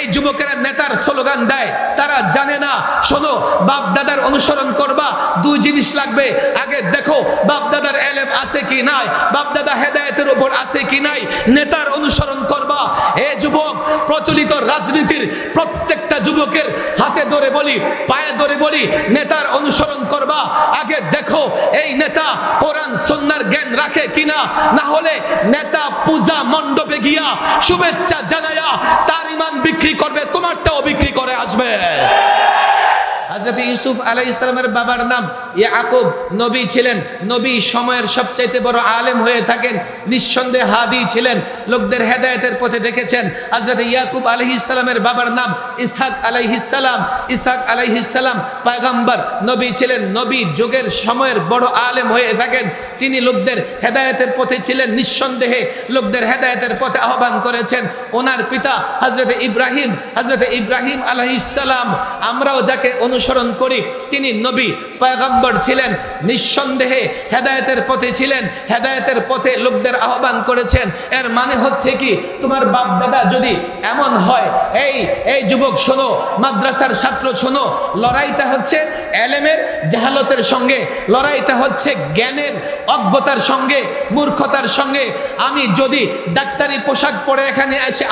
এই যুবকেরা নেতার স্লোগান দেয়, তারা জানে না, শোনো বাপ দাদার অনুসরণ করবা, দুই জিনিস লাগবে। আগে দেখো বাপ দাদার এলেম আছে কি নাই বাপ দাদা হেদায়েতের উপর আছে কি নাই, নেতার অনুসরণ করবা। এ যুবক, প্রচলিত রাজনীতির প্রত্যেকটা যুবকের হাতে ধরে বলি, পায়ে ধরে বলি, নেতার অনুসরণ করবা। আগে দেখো, এই নেতা কোরআন সন্ন্যার জ্ঞান রাখে কিনা না হলে নেতা পূজা মণ্ডপে গিয়া শুভেচ্ছা জানায়া, তার ইমান বিক্রি করবে তোমারটাও বিক্রি করে আসবে। হজরত ইউসুফ আলাই ইসলামের বাবার নাম নবী ছিলেন। নবী সময়ের সবচাইতে বড় আলেম হয়ে থাকেন। নিঃসন্দেহে হাদি ছিলেন। লোকদের হেদায়েতের পথে দেখেছেন। হজরত ইয়াকুব আলহি ইসলামের বাবার নাম পায়গাম্বার। নবী ছিলেন। নবী যুগের সময়ের বড় আলেম হয়ে থাকেন। তিনি লোকদের হেদায়তের পথে ছিলেন। নিঃসন্দেহে লোকদের হেদায়েতের পথে আহ্বান করেছেন। ওনার পিতা হজরত ইব্রাহিম। হজরত ইব্রাহিম আলাইহিসালাম আমরাও যাকে অনুসরণ করি তিনি নবী, পয়গম্বর ছিলেন, নিঃসন্দেহে হেদায়েতের পথে ছিলেন, হেদায়েতের পথে লোকদের আহ্বান করেছেন। এর মানে হচ্ছে কি, তোমার বাপ দাদা যদি এমন হয়, এই এই যুবক শোনো, মাদ্রাসার ছাত্র শোনো, লড়াইটা হচ্ছে এলেমের জাহালতের সঙ্গে, লড়াইটা হচ্ছে জ্ঞানের অজ্ঞতার সঙ্গে, মূর্খতার সঙ্গে। আমি যদি ডাক্তারি পোশাক পরে এখানে এসে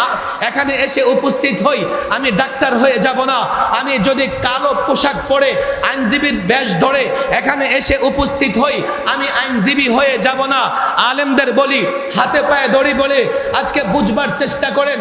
এখানে এসে উপস্থিত হই, আমি ডাক্তার হয়ে যাব না। আমি যদি কালো পোশাক পরে আইনজীবীর বেশ ধরে এখানে এসে উপস্থিত হই। আমি আইনজীবী হয়ে যাব না। আলেমদের বলি, হাতে পায়ে দড়ি বলে আজকে বুঝবার চেষ্টা করেন।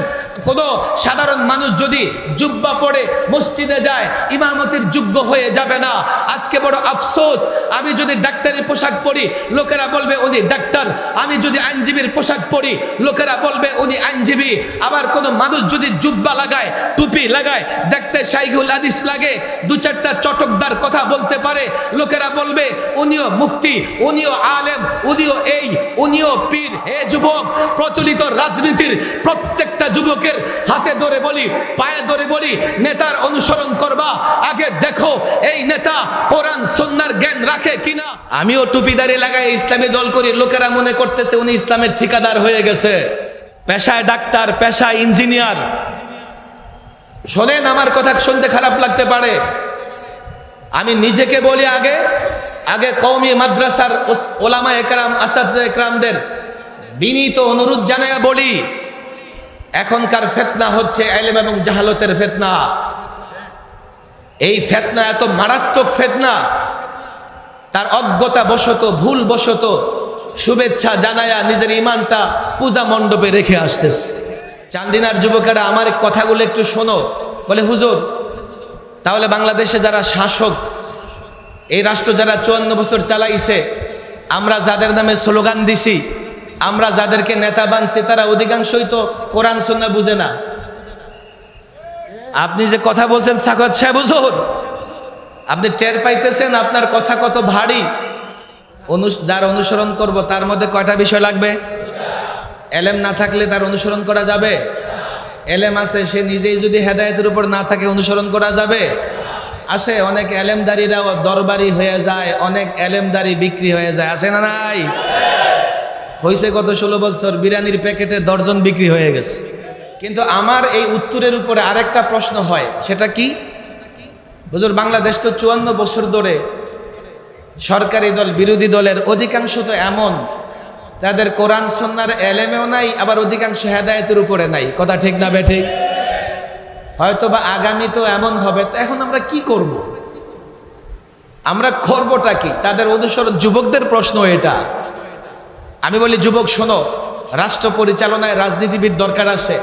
কোনো সাধারণ মানুষ যদি জুব্বা পরে মসজিদে যায়, ইমামতির যোগ্য হয়ে যাবে না। আজকে বড় আফসোস, আমি যদি ডাক্তারি পোশাক পরি, লোকেরা বলবে উনি ডাক্তার। আমি যদি আইনজীবীর পোশাক পরি, লোকেরা বলবে উনি আইনজীবী। আবার কোনো মানুষ যদি জুব্বা লাগায়, টুপি লাগায়, দেখতে সাইগুল আদিস লাগে, দু চারটা চটকদার কথা বলতে পারে, লোকেরা বলবে উনিও মুফতি, উনিও আলেম, উনিও এই, উনিও পীর। হে যুবক, প্রচলিত রাজনীতির প্রত্যেকটা যুবকের হাতে ধরে বলি পায়ে ধরে বলি নেতার অনুসরণ করবা। আগে দেখো এই নেতা কোরআন সন্ন্যার জ্ঞান রাখে কিনা। আমিও টুপিদারি লাগাই ইসলামী দল করি লোকেরা মনে করতেছে উনি ইসলামের ঠিকাদার হয়ে গেছে। পেশায় ডাক্তার পেশায় ইঞ্জিনিয়ার। শোনেন আমার কথা শুনতে খারাপ লাগতে পারে। আমি নিজেকে বলি আগে আগে কৌমি মাদ্রাসার ওলামা একরাম আসাদ একরামদের বিনীত অনুরোধ জানায়া বলি। এখনকার ফেতনা হচ্ছে এলেম এবং জাহালতের ফেতনা। এই ফেতনা এত মারাত্মক ফেতনা, তার অজ্ঞতা বশত, ভুল বশত, শুভেচ্ছা জানায়া নিজের ইমানটা পূজা মণ্ডপে রেখে আসতেছে। চান্দিনার যুবকেরা, আমার কথাগুলো একটু শোনো। বলে, হুজুর, তাহলে বাংলাদেশে যারা শাসক, এই রাষ্ট্র যারা চুয়ান্ন বছর চালাইছে, আমরা যাদের নামে স্লোগান দিছি আমরা যাদেরকে নেতা বানছি তারা অধিকাংশই তো কোরআন সন্না বুঝে না। আপনি যে কথা বলছেন সাকত সাহেব হুজুর আপনি টের পাইতেছেন আপনার কথা কত ভারী। যার অনুসরণ করব তার মধ্যে কয়টা বিষয় লাগবে? এলেম না থাকলে তার অনুসরণ করা যাবে? এলেম আছে সে নিজেই যদি হেদায়েতের উপর না থাকে অনুসরণ করা যাবে? আছে অনেক এলেমদারিরাও দরবারি হয়ে যায় অনেক এলেমদারি বিক্রি হয়ে যায়। আছে না নাই? হয়েছে গত ষোলো বছর বিরিয়ানির প্যাকেটে দর্জন বিক্রি হয়ে গেছে। কিন্তু আমার এই উত্তরের উপরে আরেকটা প্রশ্ন হয়, সেটা কি? হুজুর, বাংলাদেশ তো চুয়ান্ন বছর ধরে সরকারি দল, বিরোধী দলের অধিকাংশ তো এমন, যাদের কোরআন সন্ন্যার এলেমেও নাই, আবার অধিকাংশ হেদায়তের উপরে নাই। কথা ঠিক না বে ঠিক? হয়তো বা আগামী তো এমন হবে, তো এখন আমরা কি করব। আমরা করবোটা কি? তাদের অনুসরণ, যুবকদের প্রশ্ন এটা। আমি বলি, যুবক, শোনো, রাষ্ট্র পরিচালনায় রাজনীতিবিদ দরকার আছে,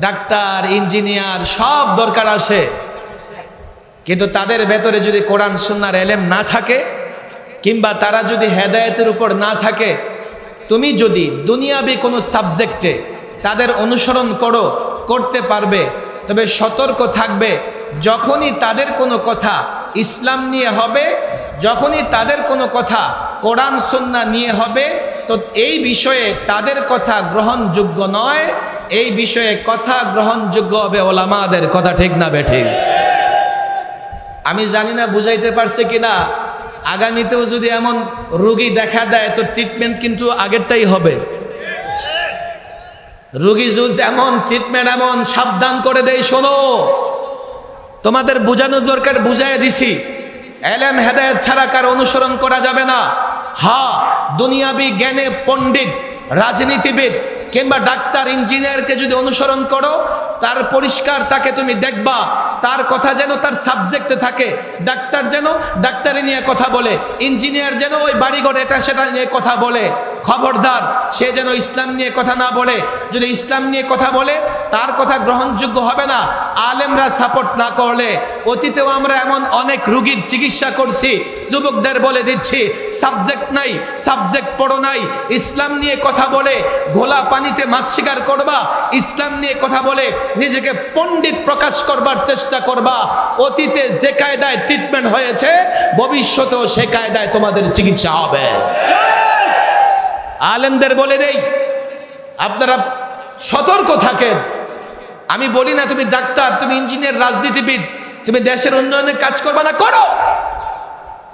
ডাক্তার, ইঞ্জিনিয়ার, সব দরকার আছে। কিন্তু তাদের ভেতরে যদি কোরআন, সুন্নার এলেম না থাকে, কিংবা তারা যদি হেদায়েতের উপর না থাকে, তুমি যদি দুনিয়াবি কোনো সাবজেক্টে তাদের অনুসরণ করো, করতে পারবে, তবে সতর্ক থাকবে, যখনই তাদের কোনো কথা ইসলাম নিয়ে হবে, যখনই তাদের কোনো কথা কোরআন, সুন্না নিয়ে হবে তো এই বিষয়ে তাদের কথা গ্রহণযোগ্য নয়, এই বিষয়ে কথা গ্রহণযোগ্য হবে ওলামাদের কথা ঠিক না বেঠিক আমি জানি না বুঝাইতে পারছে কিনা, আগামীতেও যদি এমন রুগী দেখা দেয়, তো ট্রিটমেন্ট কিন্তু আগেরটাই হবে। রুগী জুজ এমন ট্রিটমেন্ট এমন সাবধান করে দেয়, শোনো, তোমাদের বোঝানোর দরকার বুঝাই দিছি। এলেম হেদায়ত ছাড়া কার অনুসরণ করা যাবে না। হা, দুনিয়াবি জ্ঞানে পণ্ডিত, রাজনীতিবিদ কিংবা ডাক্তার, ইঞ্জিনিয়ারকে যদি অনুসরণ করো, তার পরিষ্কার তাকে তুমি দেখবা। তার কথা যেন তার সাবজেক্টে থাকে। ডাক্তার যেন ডাক্তারি নিয়ে কথা বলে, ইঞ্জিনিয়ার যেন ওই বাড়িঘর এটা সেটা নিয়ে কথা বলে। খবরদার, সে যেন ইসলাম নিয়ে কথা না বলে। যদি ইসলাম নিয়ে কথা বলে, তার কথা গ্রহণযোগ্য হবে না। আলেমরা সাপোর্ট না করলে, অতীতেও আমরা এমন অনেক রুগীর চিকিৎসা করছি যুবকদের বলে দিচ্ছি সাবজেক্ট নাই সাবজেক্ট পড়ো নাই, ইসলাম নিয়ে কথা বলে ঘোলা পানিতে মাছ শিকার করবা, ইসলাম নিয়ে কথা বলে নিজেকে পণ্ডিত প্রকাশ করবার চেষ্টা করবা, অতীতে যে কায়দায় ট্রিটমেন্ট হয়েছে, ভবিষ্যতেও সে কায়দায় তোমাদের চিকিৎসা হবে। আলেমদের বলে দেই, আপনারা সতর্ক থাকেন। আমি বলি না তুমি ডাক্তার, তুমি ইঞ্জিনিয়ার, রাজনীতিবিদ, তুমি দেশের উন্নয়নে কাজ করবা না, করো।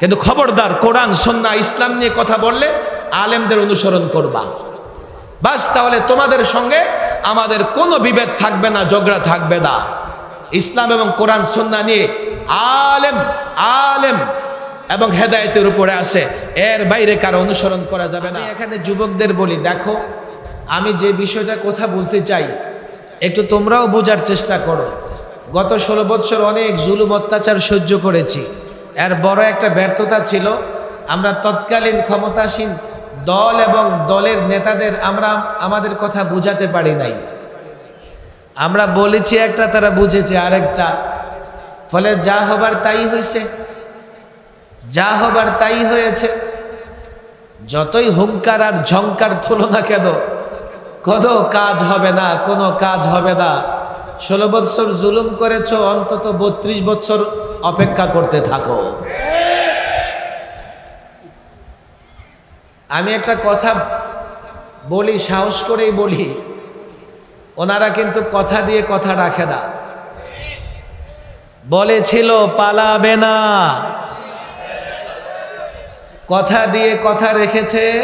কিন্তু খবরদার কোরআন সন্না ইসলাম নিয়ে কথা বললে আলেমদের অনুসরণ করবা। বাস তাহলে তোমাদের সঙ্গে আমাদের কোনো বিভেদ থাকবে না, ঝগড়া থাকবে না। ইসলাম এবং কোরআন সন্না নিয়ে আলেম আলেম এবং হেদায়েতের উপরে আসে এর বাইরে কারও অনুসরণ করা যাবে না। এখানে যুবকদের বলি, দেখো, আমি যে বিষয়টা কথা বলতে চাই, একটু তোমরাও বোঝার চেষ্টা করো। গত ষোলো বছর অনেক জুলুম, অত্যাচার সহ্য করেছি। এর বড় একটা ব্যর্থতা ছিল, আমরা তৎকালীন ক্ষমতাসীন দল এবং দলের নেতাদের আমরা আমাদের কথা বুঝাতে পারি নাই। আমরা বলেছি একটা, তারা বুঝেছে আরেকটা। ফলে যা হবার তাই হয়েছে যা হবার তাই হয়েছে। যতই হুঙ্কার আর ঝঙ্কার তুলো না কেন, কোনো কাজ হবে না, কোনো কাজ হবে না। ষোলো বৎসর জুলুম করেছ, অন্তত বত্রিশ বছর অপেক্ষা করতে থাকো। আমি একটা কথা বলি, সাহস করেই বলি। ওনারা কিন্তু কথা দিয়ে কথা রাখে না। বলেছিল, পালাবে না। কথা দিয়ে কথা রেখেছে।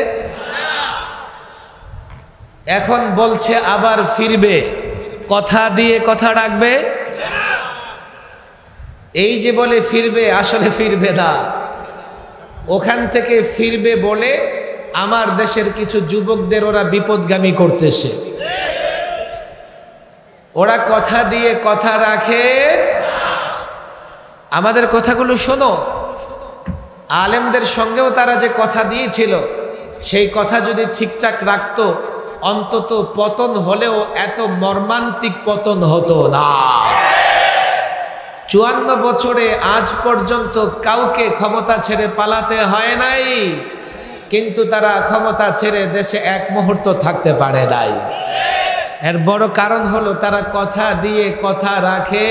এখন বলছে, আবার ফিরবে। কথা দিয়ে কথা রাখবে। এই যে বলে ফিরবে, আসলে ফিরবে না। ওখান থেকে ফিরবে বলে আমার দেশের কিছু যুবকদের ওরা বিপদগামী করতেছে। ওরা কথা দিয়ে কথা রাখে। আমাদের কথাগুলো শোনো। আলেমদের সঙ্গেও তারা যে কথা দিয়েছিল, সেই কথা যদি ঠিকঠাক রাখতো, অন্তত পতন হলেও এত মর্মান্তিক পতন হতো না। চুয়ান্ন বছরে আজ পর্যন্ত কাউকে ক্ষমতা ছেড়ে পালাতে হয় নাই। কিন্তু তারা ক্ষমতা ছেড়ে দেশে এক মুহূর্ত থাকতে পারে নাই। এর বড় কারণ হলো তারা কথা দিয়ে কথা রাখে।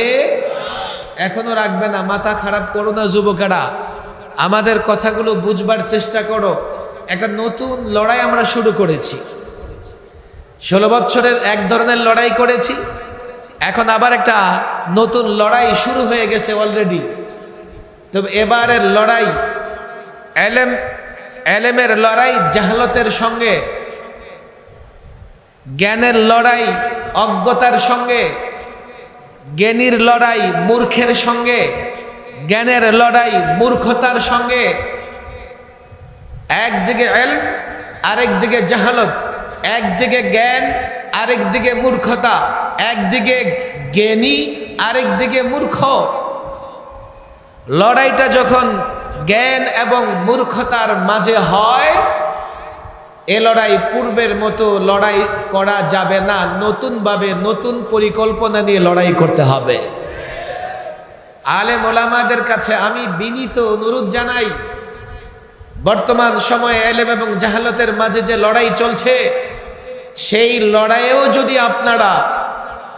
এখনও রাখবে না, মাথা খারাপ করো না যুবকেরা। আমাদের কথাগুলো বুঝবার চেষ্টা করো। একটা নতুন লড়াই আমরা শুরু করেছি। ষোলো বছরের এক ধরনের লড়াই করেছি। এখন আবার একটা নতুন লড়াই শুরু হয়ে গেছে অলরেডি তবে এবারের লড়াই, এলেম, এলেমের লড়াই জাহালতের সঙ্গে, জ্ঞানের লড়াই অজ্ঞতার সঙ্গে, জ্ঞানীর লড়াই মূর্খের সঙ্গে, জ্ঞানের লড়াই মূর্খতার সঙ্গে। একদিকে এল আরেকদিকে জাহালত, একদিকে জ্ঞান আরেক দিকে মূর্খতা একদিকে জ্ঞানী, আরেক দিকে মূর্খ। লড়াইটা যখন জ্ঞান এবং মূর্খতার মাঝে হয়, এ লড়াই পূর্বের মতো লড়াই করা যাবে না। নতুনভাবে নতুন পরিকল্পনা নিয়ে লড়াই করতে হবে। আলে মোলামাদের কাছে আমি বিনীত অনুরোধ জানাই, বর্তমান সময়ে এলেম এবং জাহালতের মাঝে যে লড়াই চলছে সেই লড়াইয়েও যদি আপনারা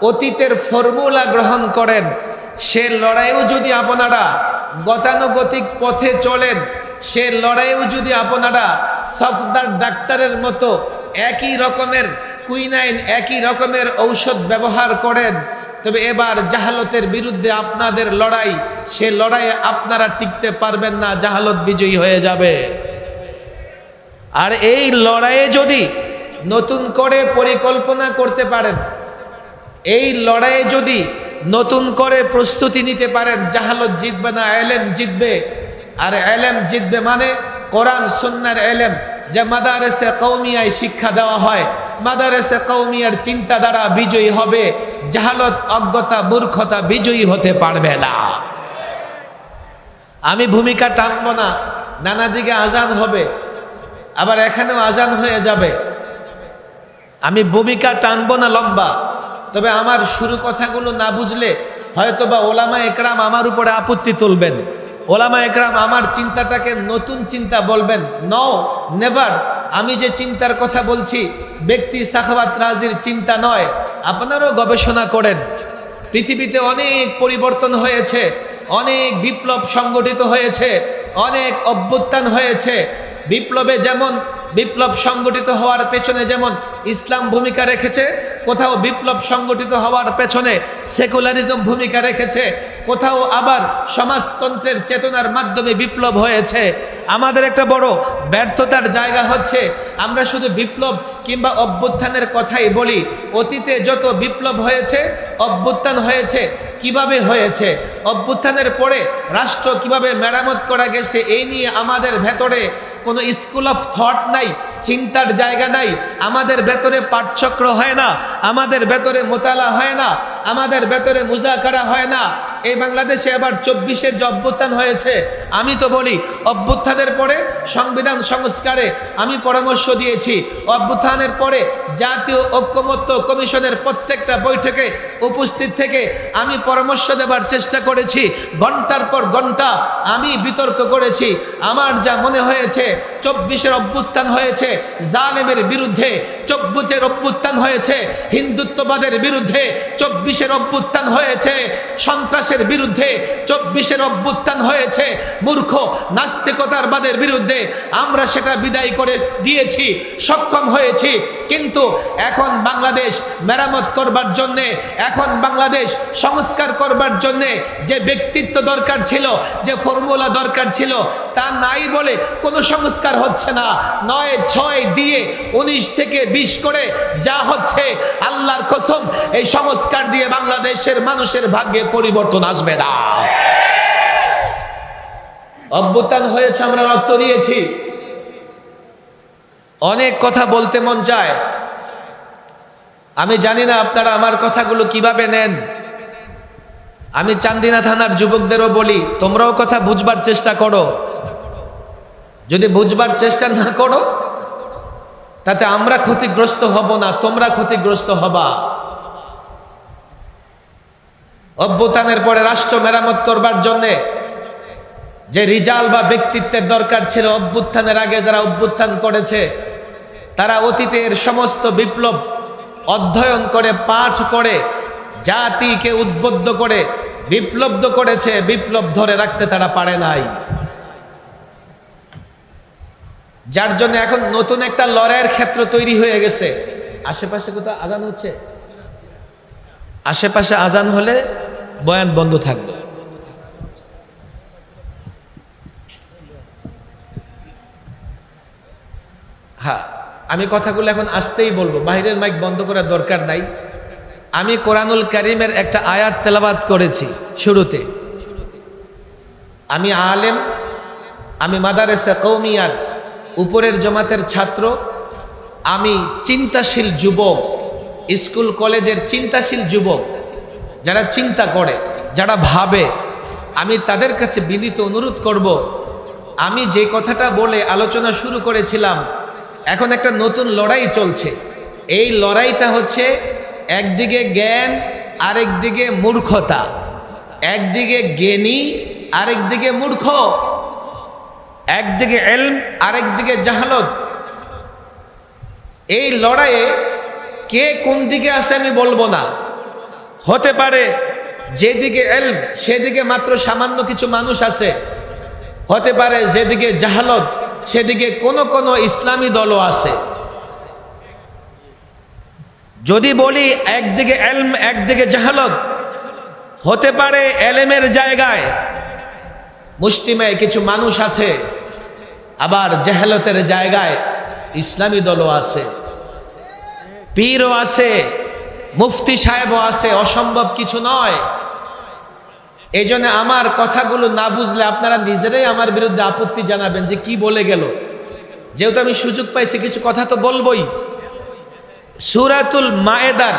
অতীতের ফর্মুলা গ্রহণ করেন, সে লড়াইও যদি আপনারা গতানুগতিক পথে চলেন, সে লড়াইও যদি আপনারা সফদার ডাক্তারের মতো একই রকমের কুইনাইন, একই রকমের ঔষধ ব্যবহার করেন, তবে এবার জাহালতের বিরুদ্ধে আপনাদের লড়াই, সে লড়াইয়ে আপনারা টিকতে পারবেন না, জাহালত বিজয়ী হয়ে যাবে। আর এই লড়াইয়ে যদি নতুন করে পরিকল্পনা করতে পারেন। এই লড়াইয়ে যদি নতুন করে প্রস্তুতি নিতে পারেন, জাহালত জিতবে না, এলেম জিতবে। আর এলেম জিতবে মানে কোরআন সন্ন্যার এলেম, যে মাদারেসে কৌমিয়ায় শিক্ষা দেওয়া হয়। মাদারেসে কৌমিয়ার চিন্তা দ্বারা বিজয়ী হবে, জাহালত, অজ্ঞতা, মূর্খতা বিজয়ী হতে পারবে না। আমি ভূমিকা টানবো না, নানা দিকে আজান হবে, আবার এখানেও আজান হয়ে যাবে। আমি ভূমিকা টানবো না লম্বা। তবে আমার শুরু কথাগুলো না বুঝলে হয়তো বা ওলামা একরাম আমার উপরে আপত্তি তুলবেন। ওলামা একরাম আমার চিন্তাটাকে নতুন চিন্তা বলবেন। ন নেভার আমি যে চিন্তার কথা বলছি, ব্যক্তি সাখাবাত রাজির চিন্তা নয়। আপনারাও গবেষণা করেন। পৃথিবীতে অনেক পরিবর্তন হয়েছে, অনেক বিপ্লব সংগঠিত হয়েছে, অনেক অভ্যুত্থান হয়েছে। বিপ্লবে যেমন বিপ্লব সংগঠিত হওয়ার পেছনে যেমন ইসলাম ভূমিকা রেখেছে, কোথাও বিপ্লব সংগঠিত হওয়ার পেছনে সেকুলারিজম ভূমিকা রেখেছে, কোথাও আবার সমাজতন্ত্রের চেতনার মাধ্যমে বিপ্লব হয়েছে। আমাদের একটা বড় ব্যর্থতার জায়গা হচ্ছে, আমরা শুধু বিপ্লব কিংবা অভ্যুত্থানের কথাই বলি, অতীতে যত বিপ্লব হয়েছে, অভ্যুত্থান হয়েছে, কীভাবে হয়েছে, অভ্যুত্থানের পরে রাষ্ট্র কীভাবে মেরামত করা গেছে, এই নিয়ে আমাদের ভেতরে কোনো স্কুল অফ থট নাই, চিন্তার জায়গা নাই, আমাদের ভেতরে পাঠচক্র হয় না, আমাদের ভেতরে মোতালা হয় না আমাদের ভেতরে মুজাকারা হয় না। এই বাংলাদেশে আবার চব্বিশের যে অভ্যুত্থান হয়েছে, আমি তো বলি, অভ্যুত্থানের পরে সংবিধান সংস্কারে আমি পরামর্শ দিয়েছি। অভ্যুত্থানের পরে জাতীয় ঐক্যমত্য কমিশনের প্রত্যেকটা বৈঠকে উপস্থিত থেকে আমি পরামর্শ দেবার চেষ্টা করেছি। ঘণ্টার পর ঘণ্টা আমি বিতর্ক করেছি। আমার যা মনে হয়েছে, চব্বিশের অভ্যুত্থান হয়েছে, জালেমের বিরুদ্ধে চব্বিশের অভ্যুত্থান হয়েছে। হিন্দুত্ববাদের বিরুদ্ধে চব্বিশের অভ্যুত্থান হয়েছে। সন্ত্রাসের বিরুদ্ধে চব্বিশের অভ্যুত্থান হয়েছে। মূর্খ নাস্তিকতার বাদের বিরুদ্ধে আমরা সেটা বিদায় করে দিয়েছি, সক্ষম হয়েছি। কিন্তু এখন বাংলাদেশ মেরামত করবার জন্যে, এখন বাংলাদেশ সংস্কার করবার জন্যে যে ব্যক্তিত্ব দরকার ছিল, যে ফর্মুলা দরকার ছিল, তা নাই বলে কোনো সংস্কার হচ্ছে না। নয়, ছয় দিয়ে উনিশ থেকে বিশ করে যা হচ্ছে, আল্লাহর কসম, এই সংস্কার দিয়ে বাংলাদেশের মানুষের ভাগ্যে পরিবর্তন আসবে না। অভ্যুত্থান হয়েছে, আমরা রক্ত দিয়েছি। অনেক কথা বলতে মন চায়। আমি জানি না আপনারা আমার কথাগুলো কীভাবে নেন। আমি চান্দিনা থানার যুবকদেরও বলি, তোমরাও কথা বুঝবার চেষ্টা করো। যদি বুঝবার চেষ্টা না করো, তাতে আমরা ক্ষতিগ্রস্ত হব না, তোমরা ক্ষতিগ্রস্ত হবা। অভ্যুত্থানের পরে রাষ্ট্র মেরামত করবার জন্যে যে রিজাল বা ব্যক্তিত্বের দরকার ছিল, অভ্যুত্থানের আগে যারা অভ্যুত্থান করেছে, তারা অতীতের সমস্ত বিপ্লব অধ্যয়ন করে, পাঠ করে, জাতিকে উদ্বুদ্ধ করে, বিপ্লব্ধ করেছে, বিপ্লব ধরে রাখতে তারা পারে নাই। যার জন্য এখন নতুন একটা লড়াইয়ের ক্ষেত্র তৈরি হয়ে গেছে। আশেপাশে কোথাও আজান হচ্ছে? আশেপাশে আজান হলে বয়ান বন্ধ থাকবে। হ্যাঁ আমি কথাগুলো এখন আসতেই বলব। বাইরের মাইক বন্ধ করার দরকার নাই। আমি কোরআনুল করিমের একটা আয়াত তেলাবাদ করেছি শুরুতে। আমি আলেম, আমি মাদারেসা কৌমিয়ার উপরের জমাতের ছাত্র, আমি চিন্তাশীল যুবক, স্কুল কলেজের চিন্তাশীল যুবক, যারা চিন্তা করে, যারা ভাবে, আমি তাদের কাছে বিনীত অনুরোধ করব। আমি যে কথাটা বলে আলোচনা শুরু করেছিলাম এখন একটা নতুন লড়াই চলছে। এই লড়াইটা হচ্ছে একদিকে জ্ঞান, আরেকদিকে মূর্খতা। একদিকে জ্ঞানী, আরেকদিকে মূর্খ। একদিকে এলম, আরেকদিকে জাহালত। এই লড়াইয়ে কে কোন দিকে আসে আমি বলব না। হতে পারে যেদিকে এলম, সেদিকে মাত্র সামান্য কিছু মানুষ আছে। হতে পারে যেদিকে জাহালত সেদিকে কোন কোন ইসলামী দলও আছে। যদি বলি একদিকে এলম, একদিকে জাহালত, হতে পারে এলেমের জায়গায়। মুষ্টিমে কিছু মানুষ আছে, আবার জাহালতের জায়গায় ইসলামী দলও আছে। পীরও আছে, মুফতি সাহেবও আছে, অসম্ভব কিছু নয়। এই জন্য আমার কথাগুলো না বুঝলে আপনারা নিজেরাই আমার বিরুদ্ধে আপত্তি জানাবেন যে কি বলে গেল। যেহেতু আমি সুযোগ পাইছি, কিছু কথা তো বলবই। সুরাতুল মায়েদার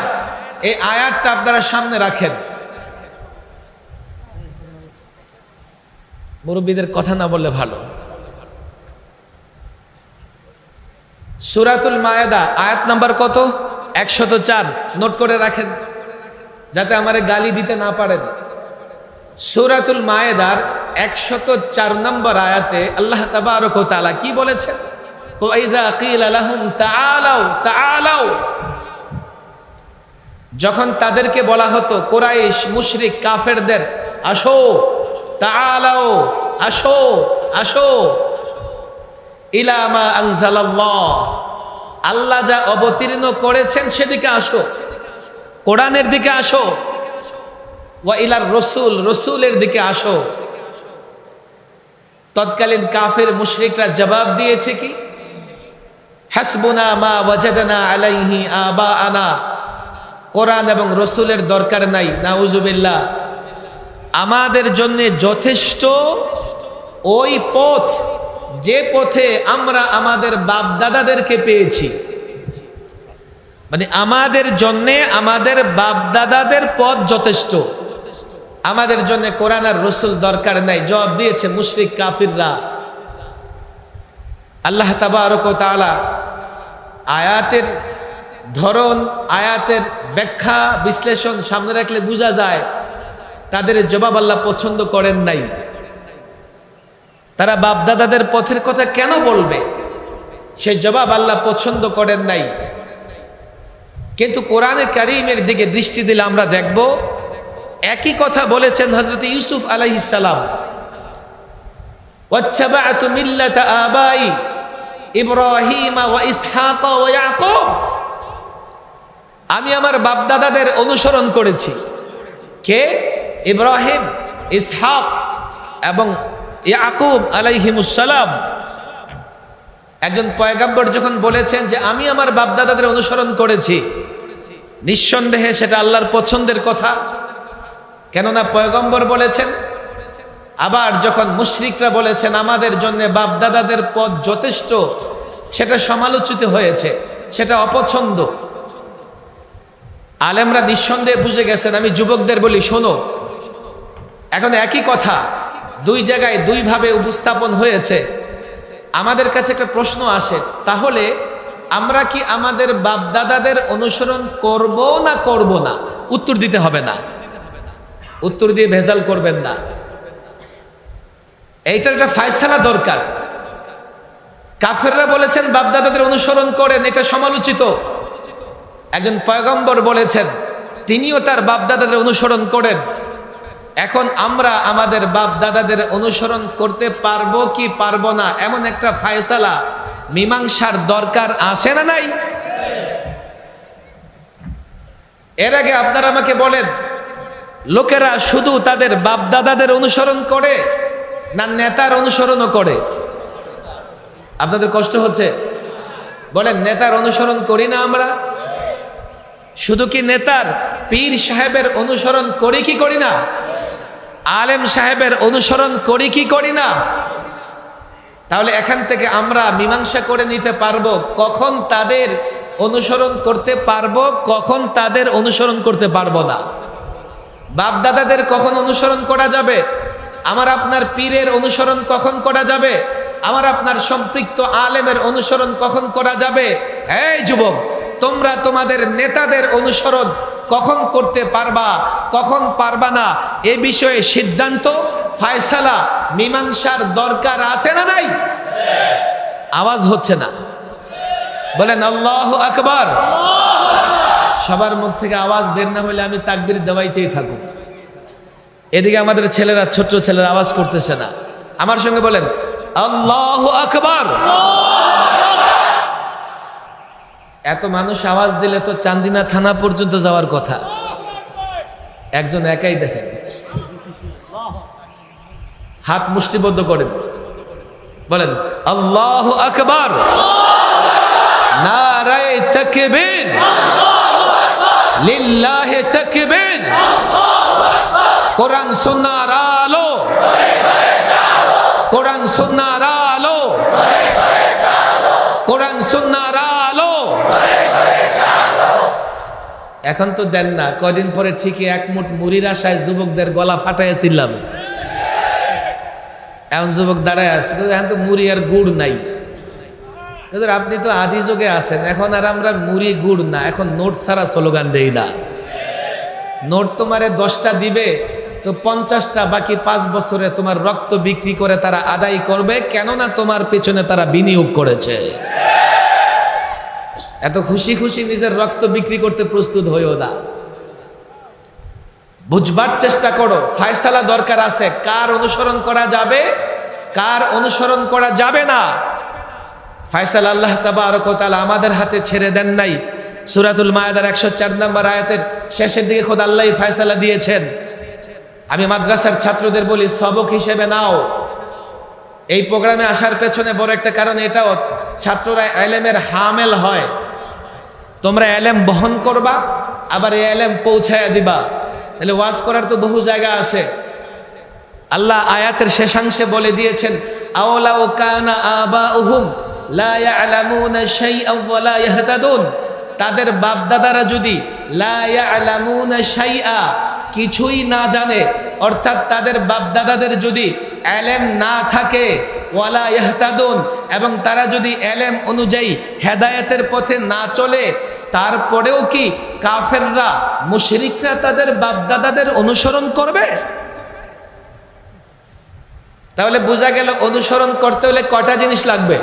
এই আয়াতটা আপনারা সামনে রাখেন। মুরব্বীদের কথা না বললে ভালো। সুরাতুল মায়েদা, আয়াত নাম্বার কত? একশত চার। নোট করে রাখেন, যাতে আমারে গালি দিতে না পারেন। সুরাতুল মায়েদার একশত চার নম্বর আয়াতে আল্লাহ তাবারক ও তাআলা কি বলেছেন? যখন তাদেরকে বলা হতো, কোরাইশ, মুশরিক, কাফেরদের, আসো তাআলাও আসো আসো। ইলামা আল্লাহ যা অবতীর্ণ করেছেন, সেদিকে আসো। কোরআনের দিকে আসো। ওয়া ইলার রসুল, রসুলের দিকে আসো। তৎকালীন কাফের মুশরিকরা জবাব দিয়েছে কি? হাসবুনা মা ওয়াজাদানা আলাইহি আবা আনা কোরআন এবং রসুলের দরকার নাই, নাউজুবিল্লাহ। আমাদের জন্য যথেষ্ট ওই পথ, যে পথে আমরা আমাদের বাপ দাদাদেরকে পেয়েছি। মানে আমাদের জন্যে আমাদের বাপ দাদাদের পথ যথেষ্ট। আমাদের জন্য কোরআন আর রসুল দরকার নাই। জবাব দিয়েছে মুশরিক কাফিররা। আল্লাহ তাআলা আয়াতের ধরন, আয়াতের ব্যাখ্যা, বিশ্লেষণ সামনে রাখলে বোঝা যায়, তাদের জবাব আল্লাহ পছন্দ করেন নাই। তারা বাপদাদাদের পথের কথা কেন বলবে? সে জবাব আল্লাহ পছন্দ করেন নাই। কিন্তু কোরআনে কারিমের দিকে দৃষ্টি দিলে আমরা দেখব একই কথা বলেছেন হজরত ইউসুফ আলাইসালাম আমি আমার বাপদাদাদের অনুসরণ করেছি। কে? ইব্রাহিম, ইসহাক এবং ইয়াকুব আলাইহিমুসালাম একজন পয়গাম্বর যখন বলেছেন যে, আমি আমার বাপদাদাদের অনুসরণ করেছি। নিঃসন্দেহে সেটা আল্লাহর পছন্দের কথা। কেননা পয়গম্বর বলেছেন, আবার যখন মুশরিকরা বলেছেন, আমাদের জন্য বাপদাদাদের পথ যথেষ্ট, সেটা সমালোচিত হয়েছে, সেটা অপছন্দ। আলেমরা নিঃসন্দেহে বুঝে গেছেন, আমি যুবকদের বলি, শোনো, এখন একই কথা, দুই জায়গায় দুইভাবে উপস্থাপন হয়েছে। আমাদের কাছে একটা প্রশ্ন আসে, তাহলে আমরা কি আমাদের বাপদাদাদের অনুসরণ করব না করব না? উত্তর দিতে হবে না। উত্তর দিয়ে ভেজাল করবেন না। এইটার একটা ফায়সালা দরকার। কাফেররা বলেছেন, বাপদাদাদের অনুসরণ করেন, এটা সমালোচিত। একজন পয়গম্বর বলেছেন, তিনিও তার বাপদাদাদের অনুসরণ করেন। এখন আমরা আমাদের বাপ দাদাদের অনুসরণ করতে পারব কি পারব না, এমন একটা ফায়সালা, মীমাংসার দরকার আসে না নাই? এর আগে আপনারা আমাকে বলেন লোকেরা শুধু তাদের বাপ দাদাদের অনুসরণ করে না নেতার অনুসরণও করে। আপনাদের কষ্ট হচ্ছে? বলেন, নেতার অনুসরণ করি না আমরা? শুধু কি নেতার পীর সাহেবের অনুসরণ করি কি করি না? আলেম সাহেবের অনুসরণ করি কি করি না? তাহলে এখান থেকে আমরা মীমাংসা করে নিতে পারব, কখন তাদের অনুসরণ করতে পারব, কখন তাদের অনুসরণ করতে পারব না। বাপদাদাদের কখন অনুসরণ করা যাবে? আমার আপনার পীরের অনুসরণ কখন করা যাবে? আমার আপনার সম্পৃক্ত আলেমের অনুসরণ কখন করা যাবে? এই যুবক, তোমরা তোমাদের নেতাদের অনুসরণ কখন করতে পারবা, কখন পারবা না, এ বিষয়ে সিদ্ধান্ত, ফায়সালা, মীমাংসার দরকার আছে না নাই? আওয়াজ হচ্ছে না। বলেন, আল্লাহ আকবার। সবার মুখ থেকে আওয়াজ বের না হলে আমি তাকবির দেওয়াইতেই থাকুক। এদিকে আমাদের ছেলেরা, ছোট্ট ছেলেরা আওয়াজ করতেছে না। আমার সঙ্গে বলেন, আল্লাহ আকবার। এত মানুষ আওয়াজ দিলে তো চান্দিনা থানা পর্যন্ত যাওয়ার কথা। একজন একাই দেখেন। হাত মুষ্টিবদ্ধ করেন। বলেন, আল্লাহ আকবার। নারায় তকবীর। লিল্লাহে তকবীর। কোরআন সুন্নাহর আলো। কোরআন সুন্নাহর আলো। কোরআন সুন্নাহর আলো। এখন তো দেন না, কদিন পরে ঠিকই এক মুঠ মুড়ির আশায় যুবকদের গলা ফাটাইয়া চিল্লাবে এমন যুবক দাঁড়ায় আসছে এখন তো মুড়ি আর গুড় নাই। কিন্তু আপনি তো আদি যুগে আছেন, এখন আর আমরা মুড়ি গুড় না, এখন নোট ছাড়া স্লোগান দেই না। নোট তোমারে দশটা দিবে, তো পঞ্চাশটা, বাকি পাঁচ বছরে তোমার রক্ত বিক্রি করে তারা আদায় করবে, কেননা তোমার পেছনে তারা বিনিয়োগ করেছে। এত খুশি খুশি নিজের রক্ত বিক্রি করতে প্রস্তুত হইও না। বুঝবার চেষ্টা করো, ফায়সালা দরকার আছে, কার অনুসরণ করা যাবে, কার অনুসরণ করা যাবে না। ফায়সালা আল্লাহ তাবারক ওয়া তাআলা আমাদের হাতে ছেড়ে দেন নাই। সুরাতুল মায়াদার একশো চার নম্বর আয়াতের শেষের দিকে খোদ আল্লাহ ফায়সালা দিয়েছেন। আমি মাদ্রাসার ছাত্রদের বলি, সবক হিসেবে নাও। এই প্রোগ্রামে আসার পেছনে বড় একটা কারণ এটাও, ছাত্ররা এলেমের হামেল হয়। তোমরা এলেম বহন করবা, আবার এই এলেম পৌঁছায় দিবা। তাহলে ওয়াজ করার তো বহু জায়গা আছে। আল্লাহ আয়াতের শেষাংশে বলে দিয়েছেন আওলাও কানা আবা উহুম তাদের বাপদাদারা যদি কিছুই না জানে, অর্থাৎ তাদের বাপদাদাদের যদি এলেম না থাকে ওয়ালা ইহতাদুন এবং তারা যদি এলেম অনুযায়ী হেদায়েতের পথে না চলে, তারপরেও কি কাফেররা, মুশরিকরা তাদের বাপদাদাদের অনুসরণ করবে? তাহলে বোঝা গেল অনুসরণ করতে হলে কটা জিনিস লাগবে?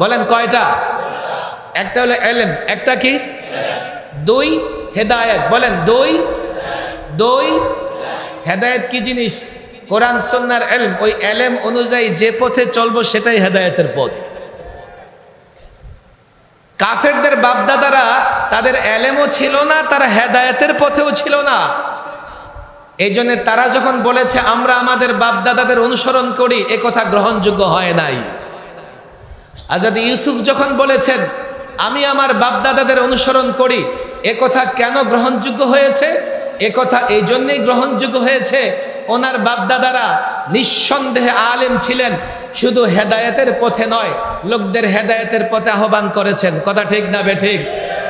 বলেন কয়টা? একটা হলো এলেম, একটা কি? দুই হেদায়েত, বলেন দুই। দুই হেদায়েত কি জিনিস? কোরআন সন্ন্যার এলম, ওই এলেম অনুযায়ী যে পথে চলবো সেটাই হেদায়েতের পথ। কাফেরদের বাপদাদারা তাদের এলেমও ছিল না, তারা হেদায়েতের পথেও ছিল না। এই জন্য তারা যখন বলেছে, আমরা আমাদের বাপদাদাদের অনুসরণ করি, এ কথা গ্রহণযোগ্য হয় নাই। আজাদ ইউসুফ যখন বলেছেন, আমি আমার বাপদাদাদের অনুসরণ করি, এ কথা কেন গ্রহণযোগ্য হয়েছে? এ কথা এই জন্যেই গ্রহণযোগ্য হয়েছে, ওনার বাপদাদারা নিঃসন্দেহে আলেম ছিলেন, শুধু হেদায়েতের পথে নয়, লোকদের হেদায়েতের পথে আহ্বান করেছেন। কথা ঠিক না বে ঠিক?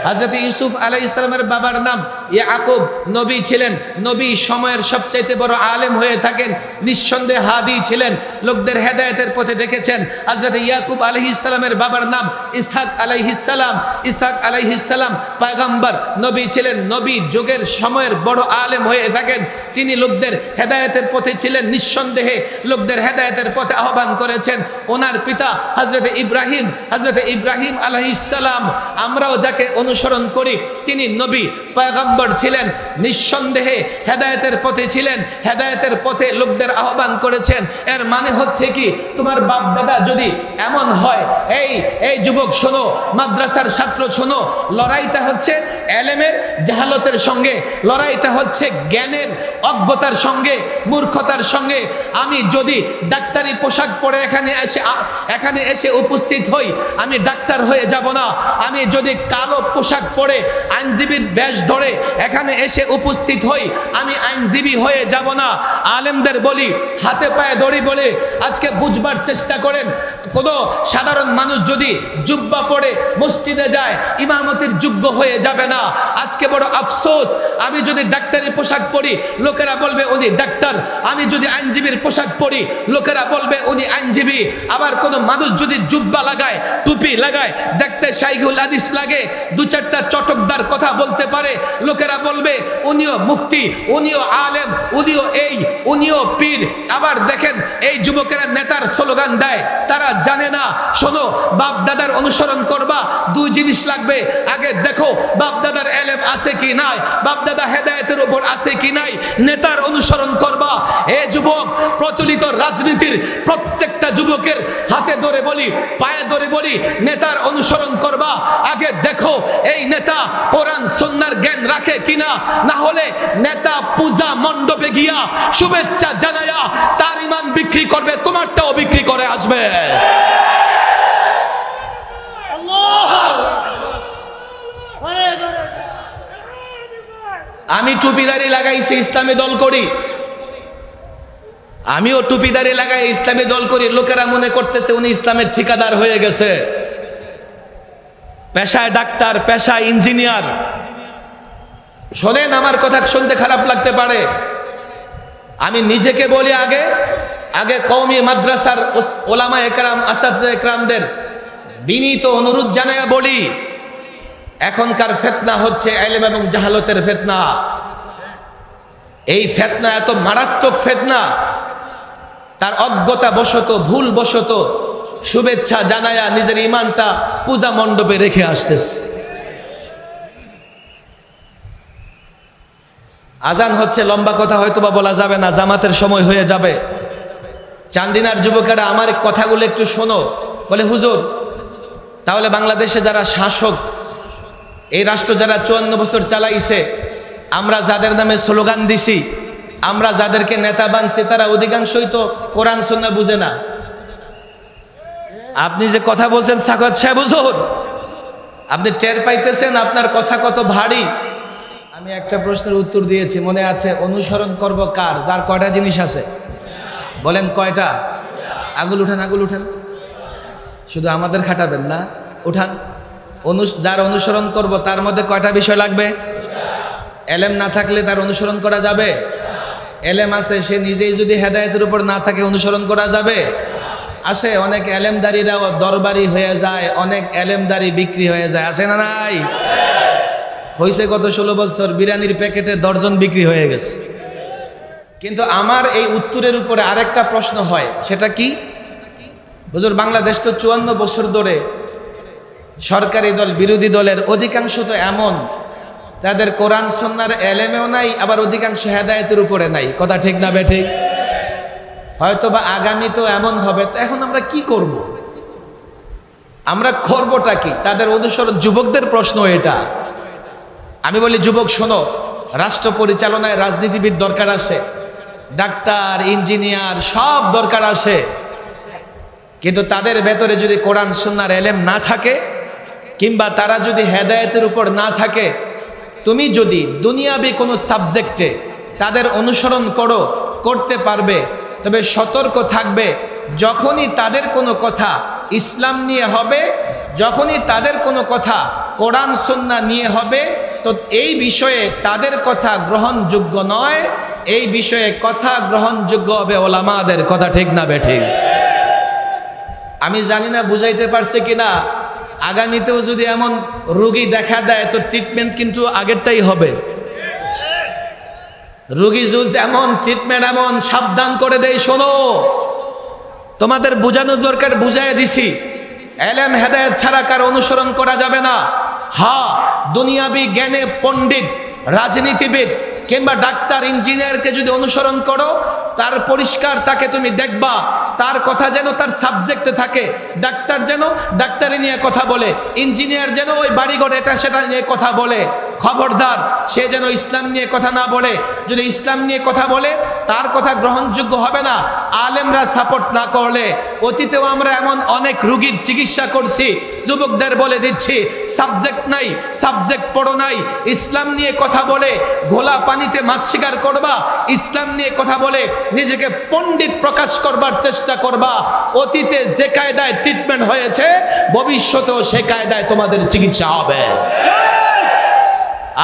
হাজরত ইউসুফ আলাই ইসলামের বাবার নাম ইয়াকুব। নবী ছিলেন। নবী সময়ের সবচাইতে বড় আলেম হয়ে থাকেন। নিঃসন্দেহে হাদি ছিলেন। লোকদের হেদায়েতের পথে দেখেছেন। হজরত ইয়াকুব আলহি ইসলামের বাবার নাম ইসহাক আলাইহিসালাম ইসহাক আলাইহিসালাম পায়গাম্বার। নবী ছিলেন। নবী যুগের সময়ের বড় আলেম হয়ে থাকেন। তিনি লোকদের হেদায়েতের পথে ছিলেন। নিঃসন্দেহে লোকদের হেদায়তের পথে আহ্বান করেছেন। ওনার পিতা হজরত ইব্রাহিম। হজরত ইব্রাহিম আলহিসাল্লাম আমরাও যাকে অনুসরণ করি। তিনি নবী, পয়গম্বর ছিলেন, নিঃসন্দেহে হেদায়েতের পথে ছিলেন, হেদায়েতের পথে লোকদের আহ্বান করেছেন। এর মানে হচ্ছে কি, তোমার বাপ দাদা যদি এমন হয়, এই এই যুবক শোনো, মাদ্রাসার ছাত্র শোনো, লড়াইটা হচ্ছে এলেমের জাহালতের সঙ্গে, লড়াইটা হচ্ছে জ্ঞানের অজ্ঞতার সঙ্গে, মূর্খতার সঙ্গে। আমি যদি ডাক্তারি পোশাক পরে এখানে এসে এখানে এসে উপস্থিত হই, আমি ডাক্তার হয়ে যাব না। আমি যদি কালো পোশাক পরে আইনজীবীর বেশ ধরে এখানে এসে উপস্থিত হই। আমি আইনজীবী হয়ে যাব না। আলেমদের বলি, হাতে পায়ে দড়ি বলে আজকে বুঝবার চেষ্টা করেন। কোনো সাধারণ মানুষ যদি জুব্বা পরে মসজিদে যায়, ইমামতির যোগ্য হয়ে যাবে না। আজকে বড় আফসোস, আমি যদি ডাক্তারি পোশাক পরি, লোকেরা বলবে, উনি ডাক্তার। আমি যদি আইনজীবীর পোশাক পরি, লোকেরা বলবে, উনি আইনজীবী। আবার কোনো মানুষ যদি জুব্বা লাগায়, টুপি লাগায়, দেখতে শাইগুল আদিস লাগে, দু চারটা চটকদার কথা বলতে পারে, লোকেরা বলবে, উনিও মুফতি, উনিও আলেম, উনিও এই, উনিও পীর। আবার দেখেন, এই যুবকেরা নেতার স্লোগান দেয়, তারা জানে না। শোনো বাপ দাদার অনুসরণ করবা, দুই জিনিস লাগবে। আগে দেখো বাপ দাদার এলেম আছে কি নাই বাপ দাদা হেদায়েতের উপর আছে কি নাই, নেতার অনুসরণ করবা। এ যুবক, প্রচলিত রাজনীতির প্রত্যেকটা যুবকের হাতে ধরে বলি, পায়ে ধরে বলি, নেতার অনুসরণ করবা। আগে দেখো, এই নেতা কোরআন সন্ন্যার জ্ঞান রাখে কিনা, না হলে নেতা পূজা মণ্ডপে গিয়া শুভেচ্ছা জানায়া, তার ইমান বিক্রি করবে, তোমারটাও বিক্রি করে আসবে। আমি টুপিদারি লাগাইছি, ইসলামী দল করি। আমিও টুপিদারি লাগাই, ইসলামী দল করি। লোকেরা মনে করতেছে উনি ইসলামের ঠিকাদার হয়ে গেছে। পেশায় ডাক্তার, পেশায় ইঞ্জিনিয়ার। শোনেন, আমার কথা শুনতে খারাপ লাগতে পারে। আমি নিজেকে বলি আগে আগে কৌমি মাদ্রাসার ওলামা একরাম, আসাদ একরামদের বিনীত অনুরোধ জানাইয়া বলি, এখনকার ফেতনা হচ্ছে এলেম এবং জাহালতের ফেতনা। এই ফেতনা এত মারাত্মক ফেতনা, তার অজ্ঞতা বশত, ভুল বশত শুভেচ্ছা জানায়া নিজের ইমানটা পূজা মণ্ডপে রেখে আসতেছে। আজান হচ্ছে, লম্বা কথা হয়তো বা বলা যাবে না, জামাতের সময় হয়ে যাবে। চান্দিনার যুবকেরা আমার কথাগুলো একটু শোনো। বলে, হুজুর, তাহলে বাংলাদেশে যারা শাসক, এই রাষ্ট্র যারা চুয়ান্ন বছর চালাইছে, আমরা যাদের নামে স্লোগান দিছি, আমরা যাদেরকে নেতা বানছি, তারা অধিকাংশই তো কোরআন সুন্না বুঝে না। আপনি যে কথা বলছেন সাকত সাহেব, হুজুর, আপনি টের পাইতেছেন আপনার কথা কত ভারী? আমি একটা প্রশ্নের উত্তর দিয়েছি, মনে আছে, অনুসরণ করব কার? যার কয়টা জিনিস আছে? বলেন কয়টা? আগুল উঠান আগুল উঠান। শুধু আমাদের খাটাবেন না, উঠান। যার অনুসরণ করব, তার মধ্যে কয়টা বিষয় লাগবে? এলেম না থাকলে তার অনুসরণ করা যাবে? এলেম আছে, সে নিজেই যদি হেদায়তের উপর না থাকে, অনুসরণ করা যাবে? আছে, অনেক এলেমদারিরাও দরবারি হয়ে যায়, অনেক এলেমদারি বিক্রি হয়ে যায়। আছে না নাই? হয়েছে গত ষোলো বছর, বিরিয়ানির প্যাকেটে দর্জন বিক্রি হয়ে গেছে। কিন্তু আমার এই উত্তরের উপরে আরেকটা প্রশ্ন হয়, সেটা কি? হুজুর, বাংলাদেশ তো চুয়ান্ন বছর ধরে সরকারি দল, বিরোধী দলের অধিকাংশ তো এমন, যাদের কোরআন সন্ন্যার এলেমেও নাই, আবার অধিকাংশ হেদায়তের উপরে নাই। কথা ঠিক না বে ঠিক? হয়তো বা আগামী তো এমন হবে, তো এখন আমরা কি করব। আমরা করবোটা কি? তাদের অনুসরণ, যুবকদের প্রশ্ন এটা। আমি বলি, যুবক শোনো, রাষ্ট্র পরিচালনায় রাজনীতিবিদ দরকার আছে। ডাক্তার, ইঞ্জিনিয়ার, সব দরকার আছে। কিন্তু তাদের ভেতরে যদি কোরআন, সুন্নার এলেম না থাকে, কিংবা তারা যদি হেদায়তের উপর না থাকে, তুমি যদি দুনিয়াবি কোনো সাবজেক্টে তাদের অনুসরণ করো, করতে পারবে, তবে সতর্ক থাকবে, যখনই তাদের কোনো কথা ইসলাম নিয়ে হবে, যখনই তাদের কোনো কথা কোরআন, সন্না নিয়ে হবে, তো এই বিষয়ে তাদের কথা গ্রহণযোগ্য নয়। এই বিষয়ে কথা গ্রহণযোগ্য হবে ওলামাদের, কথা ঠিক না বে ঠিক আমি জানি না বুঝাইতে পারছে কিনা। আগামীতেও যদি এমন রুগী দেখা দেয়, তো ট্রিটমেন্ট কিন্তু আগেরটাই হবে। রুগী যদি এমন ট্রিটমেন্ট এমন সাবধান করে দেয়, শোনো, তোমাদের বোঝানোর দরকার বুঝাই দিছি। এলেম হেদায়ত ছাড়া কার অনুসরণ করা যাবে না। হা, দুনিয়াবি জ্ঞানে পণ্ডিত, রাজনীতিবিদ কিংবা ডাক্তার, ইঞ্জিনিয়ারকে যদি অনুসরণ করো, তার পরিষ্কার তাকে তুমি দেখবা। তার কথা যেন তার সাবজেক্টে থাকে। ডাক্তার যেন ডাক্তারি নিয়ে কথা বলে। ইঞ্জিনিয়ার যেন ওই বাড়িঘর এটা সেটা নিয়ে কথা বলে। খবরদার, সে যেন ইসলাম নিয়ে কথা না বলে। যদি ইসলাম নিয়ে কথা বলে, তার কথা গ্রহণযোগ্য হবে না। আলেমরা সাপোর্ট না করলে। অতীতেও আমরা এমন অনেক রুগীর চিকিৎসা করছি, যুবকদের বলে দিচ্ছি, সাবজেক্ট নাই, সাবজেক্ট পড়ো নাই। ইসলাম নিয়ে কথা বলে, ঘোলা পানিতে মাছ শিকার করবা, ইসলাম নিয়ে কথা বলে নিজেকে পণ্ডিত প্রকাশ করবার চেষ্টা করবা। অতীতে যে কায়দায় ট্রিটমেন্ট হয়েছে, ভবিষ্যতেও সে কায়দায় তোমাদের চিকিৎসা হবে।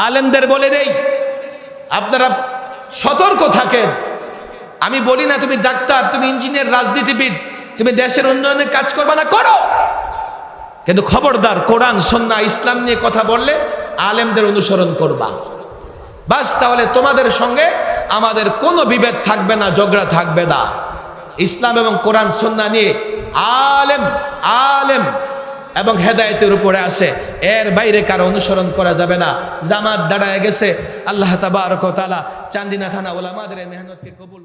আলেমদের বলে দেই, আপনারা সতর্ক থাকেন। আমি বলি না তুমি ডাক্তার, তুমি ইঞ্জিনিয়ার রাজনীতিবিদ, তুমি দেশের উন্নয়নে কাজ করবা না, করো। কিন্তু খবরদার, কোরআন সন্না ইসলাম নিয়ে কথা বললে আলেমদের অনুসরণ করবা। বাস, তাহলে তোমাদের সঙ্গে আমাদের কোনো বিভেদ থাকবে না, ঝগড়া থাকবে না। ইসলাম এবং কোরআন, সন্না নিয়ে আলেম আলেম এবং হেদায়তের উপরে আছে। এর বাইরে কারও অনুসরণ করা যাবে না। জামাত দাঁড়ায় গেছে। আল্লাহ তাবারক তাআলা চান্দিনা থানা ওলামাদের মেহনতকে কবুল